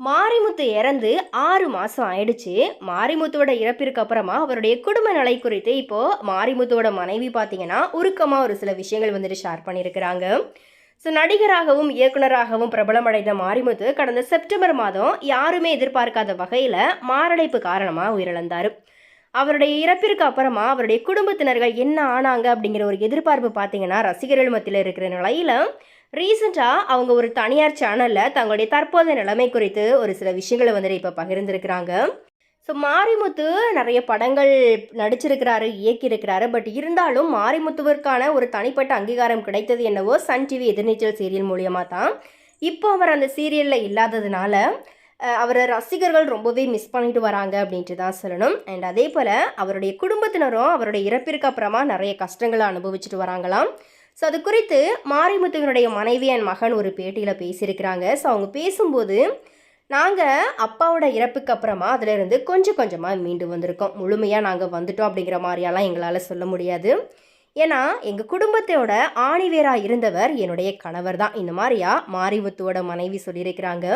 மாரிமுத்து இறந்து ஆறு மாதம் ஆயிடுச்சு. மாரிமுத்துவோட இறப்பிற்கு அப்புறமா அவருடைய குடும்ப நிலை குறித்து இப்போது மாரிமுத்துவோட மனைவி பார்த்தீங்கன்னா உருக்கமாக ஒரு சில விஷயங்கள் வந்துட்டு ஷேர் பண்ணியிருக்கிறாங்க. ஸோ நடிகராகவும் இயக்குனராகவும் பிரபலமடைந்த மாரிமுத்து கடந்த செப்டம்பர் மாதம் யாருமே எதிர்பார்க்காத வகையில் மாரடைப்பு காரணமாக உயிரிழந்தார். அவருடைய இறப்பிற்கு அப்புறமா அவருடைய குடும்பத்தினர்கள் என்ன ஆனாங்க அப்படிங்கிற ஒரு எதிர்பார்ப்பு பார்த்தீங்கன்னா ரசிகர்கள் மத்தியில் இருக்கிற நிலையில் ரீசெண்டாக அவங்க ஒரு தனியார் சேனலில் தங்களுடைய தற்போதைய நிலைமை குறித்து ஒரு சில விஷயங்களை வந்துட்டு இப்போ பகிர்ந்துருக்கிறாங்க. ஸோ மாரிமுத்து நிறைய படங்கள் நடிச்சிருக்கிறாரு இயக்கியிருக்கிறாரு. பட் இருந்தாலும் மாரிமுத்துவிற்கான ஒரு தனிப்பட்ட அங்கீகாரம் கிடைத்தது என்னவோ சன் டிவி எதிர்நீச்சல் சீரியல் மூலியமாக தான். இப்போ அவர் அந்த சீரியலில் இல்லாததுனால அவரை ரசிகர்கள் ரொம்பவே மிஸ் பண்ணிட்டு வராங்க அப்படின்ட்டு தான் சொல்லணும். அண்ட் அதே போல் அவருடைய குடும்பத்தினரும் அவருடைய இறப்பிற்கு அப்புறமா நிறைய கஷ்டங்களை அனுபவிச்சுட்டு வராங்களாம். ஸோ அது குறித்து மாரிமுத்துவினுடைய மனைவி என் மகன் ஒரு பேட்டியில் பேசியிருக்கிறாங்க. ஸோ அவங்க பேசும்போது நாங்கள் அப்பாவோட இறப்புக்கு அப்புறமா அதிலிருந்து கொஞ்சம் கொஞ்சமாக மீண்டு வந்திருக்கோம். முழுமையாக நாங்கள் வந்துட்டோம் அப்படிங்கிற மாதிரியெல்லாம் எங்களால் சொல்ல முடியாது. ஏன்னா எங்கள் குடும்பத்தோட ஆணிவேராக இருந்தவர் என்னுடைய கணவர் தான். இந்த மாதிரியா மாரிமுத்துவோட மனைவி சொல்லியிருக்கிறாங்க.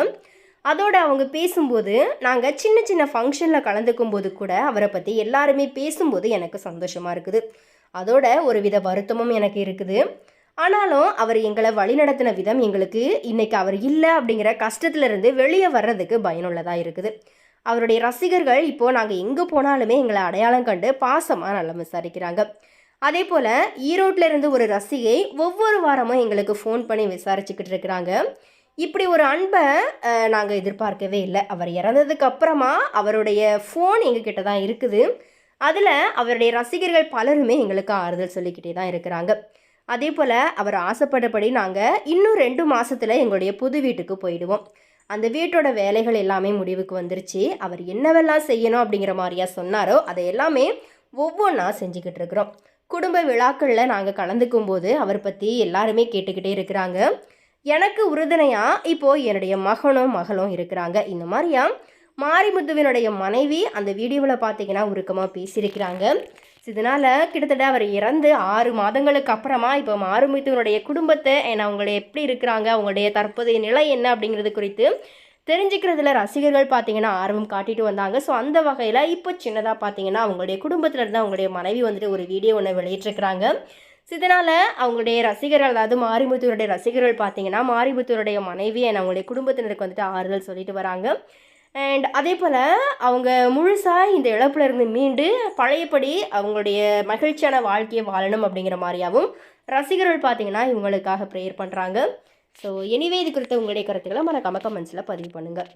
அதோட அவங்க பேசும்போது நாங்கள் சின்ன சின்ன ஃபங்க்ஷனில் கலந்துக்கும் போது கூட அவரை பற்றி எல்லாருமே பேசும்போது எனக்கு சந்தோஷமாக இருக்குது. அதோட ஒரு வித வருத்தமும் எனக்கு இருக்குது. ஆனாலும் அவர் எங்களை வழிநடத்தின விதம் எங்களுக்கு இன்னைக்கு அவர் இல்லை அப்படிங்கிற கஷ்டத்துலேருந்து வெளியே வர்றதுக்கு பயனுள்ளதாக இருக்குது. அவருடைய ரசிகர்கள் இப்போது நாங்கள் எங்கே போனாலுமே எங்களை அடையாளம் கண்டு பாசமாக நல்லா விசாரிக்கிறாங்க. அதே போல் ஈரோட்டில் இருந்து ஒரு ரசிகை ஒவ்வொரு வாரமும் எங்களுக்கு ஃபோன் பண்ணி விசாரிச்சுக்கிட்டு இருக்கிறாங்க. இப்படி ஒரு அன்பை நாங்கள் எதிர்பார்க்கவே இல்லை. அவர் இறந்ததுக்கு அப்புறமா அவருடைய ஃபோன் எங்ககிட்ட தான் இருக்குது. அதில் அவருடைய ரசிகர்கள் பலருமே எங்களுக்கு ஆறுதல் சொல்லிக்கிட்டே தான் இருக்கிறாங்க. அதே போல் அவர் ஆசைப்பட்டபடி நாங்கள் இன்னும் ரெண்டு மாதத்தில் எங்களுடைய புது வீட்டுக்கு போயிடுவோம். அந்த வீட்டோட வேலைகள் எல்லாமே முடிவுக்கு வந்துருச்சு. அவர் என்னவெல்லாம் செய்யணும் அப்படிங்கிற மாதிரியா சொன்னாரோ அதை எல்லாமே ஒவ்வொன்றா செஞ்சுக்கிட்டு இருக்கிறோம். குடும்ப விழாக்களில் நாங்கள் கலந்துக்கும் போது அவர் பற்றி எல்லாருமே கேட்டுக்கிட்டே இருக்கிறாங்க. எனக்கு உறுதுணையாக இப்போது என்னுடைய மகனும் மகளும் இருக்கிறாங்க. இந்த மாதிரியா மாரிமுத்துவினுடைய மனைவி அந்த வீடியோவில் பார்த்தீங்கன்னா உருக்கமாக பேசியிருக்கிறாங்க. இதனால் கிட்டத்தட்ட அவர் இறந்து ஆறு மாதங்களுக்கு அப்புறமா இப்போ மாரிமுத்துவினுடைய குடும்பத்தை and அவங்கள எப்படி இருக்கிறாங்க அவங்களுடைய தற்போதைய நிலை என்ன அப்படிங்கிறது குறித்து தெரிஞ்சுக்கிறதுல ரசிகர்கள் பார்த்தீங்கன்னா ஆர்வம் காட்டிட்டு வந்தாங்க. ஸோ அந்த வகையில் இப்போ சின்னதாக பார்த்தீங்கன்னா அவங்களுடைய குடும்பத்தில் இருந்து அவங்களுடைய மனைவி வந்துட்டு ஒரு வீடியோ ஒன்று வெளியிட்டிருக்கிறாங்க. ஸோ இதனால் அவங்களுடைய ரசிகர்கள் அதாவது மாரிமுத்துவருடைய ரசிகர்கள் பார்த்தீங்கன்னா மாரிமுத்துவருடைய மனைவி and அவங்களுடைய குடும்பத்தினருக்கு வந்துட்டு ஆறுதல் சொல்லிட்டு வராங்க. அண்ட் அதே போல் அவங்க முழுசாக இந்த இழப்புலேருந்து மீண்டு பழையபடி அவங்களுடைய மகிழ்ச்சியான வாழ்க்கையை வாழணும் அப்படிங்கிற மாதிரியாகவும் ரசிகர்கள் பார்த்தீங்கன்னா இவங்களுக்காக ப்ரேயர் பண்ணுறாங்க ஸோ எனிவே இது குறித்த உங்களுடைய கருத்துக்களை மறக்காம கமெண்ட்ஸில் பதிவு பண்ணுங்கள்